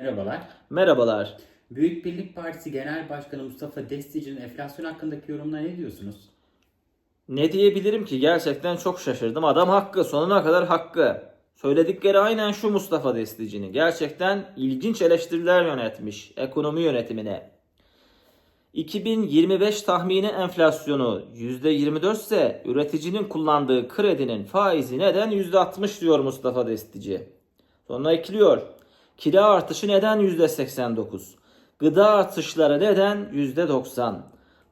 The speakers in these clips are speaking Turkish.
Merhabalar. Merhabalar. Büyük Birlik Partisi Genel Başkanı Mustafa Destici'nin enflasyon hakkındaki yorumuna ne diyorsunuz? Ne diyebilirim ki gerçekten çok şaşırdım. Adam hakkı sonuna kadar hakkı. Söyledikleri aynen şu Mustafa Destici'nin. Gerçekten ilginç eleştiriler yönetmiş ekonomi yönetimine. 2025 tahmini enflasyonu %24 ise üreticinin kullandığı kredinin faizi neden %60 diyor Mustafa Destici. Sonra ekliyor. Kira artışı neden %89? Gıda artışları neden %90?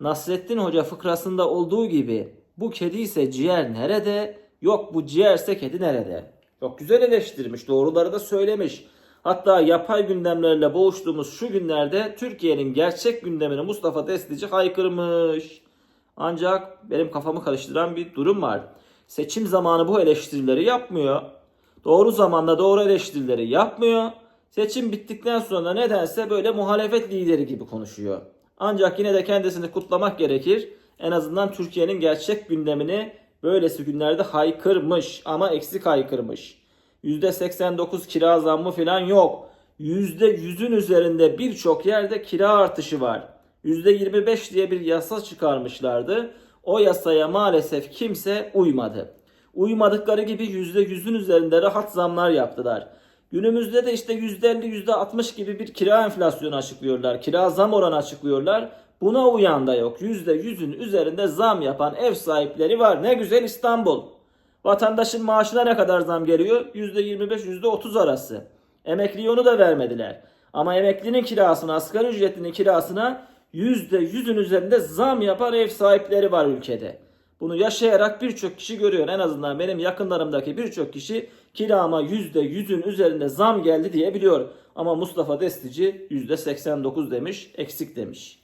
Nasrettin Hoca fıkrasında olduğu gibi bu kedi ise ciğer nerede? Yok bu ciğerse kedi nerede? Çok güzel eleştirmiş, doğruları da söylemiş. Hatta yapay gündemlerle boğuştuğumuz şu günlerde Türkiye'nin gerçek gündemini Mustafa Destici haykırmış. Ancak benim kafamı karıştıran bir durum var. Seçim zamanı bu eleştirileri yapmıyor. Doğru zamanda doğru eleştirileri yapmıyor. Seçim bittikten sonra nedense böyle muhalefet lideri gibi konuşuyor. Ancak yine de kendisini kutlamak gerekir. En azından Türkiye'nin gerçek gündemini böylesi günlerde haykırmış ama eksik haykırmış. %89 kira zammı falan yok. %100'ün üzerinde birçok yerde kira artışı var. %25 diye bir yasa çıkarmışlardı. O yasaya maalesef kimse uymadı. Uymadıkları gibi %100'ün üzerinde rahat zamlar yaptılar. Günümüzde de işte %50, %60 gibi bir kira enflasyonu açıklıyorlar. Kira zam oranı açıklıyorlar. Buna uyan da yok. %100'ün üzerinde zam yapan ev sahipleri var. Ne güzel İstanbul. Vatandaşın maaşına ne kadar zam geliyor? %25, %30 arası. Emekliye onu da vermediler. Ama emeklinin kirasına, asgari ücretlinin kirasına %100'ün üzerinde zam yapan ev sahipleri var ülkede. Bunu yaşayarak birçok kişi görüyor. En azından benim yakınlarımdaki birçok kişi kirama %100'ün üzerinde zam geldi diye biliyor. Ama Mustafa Destici %89 demiş, eksik demiş.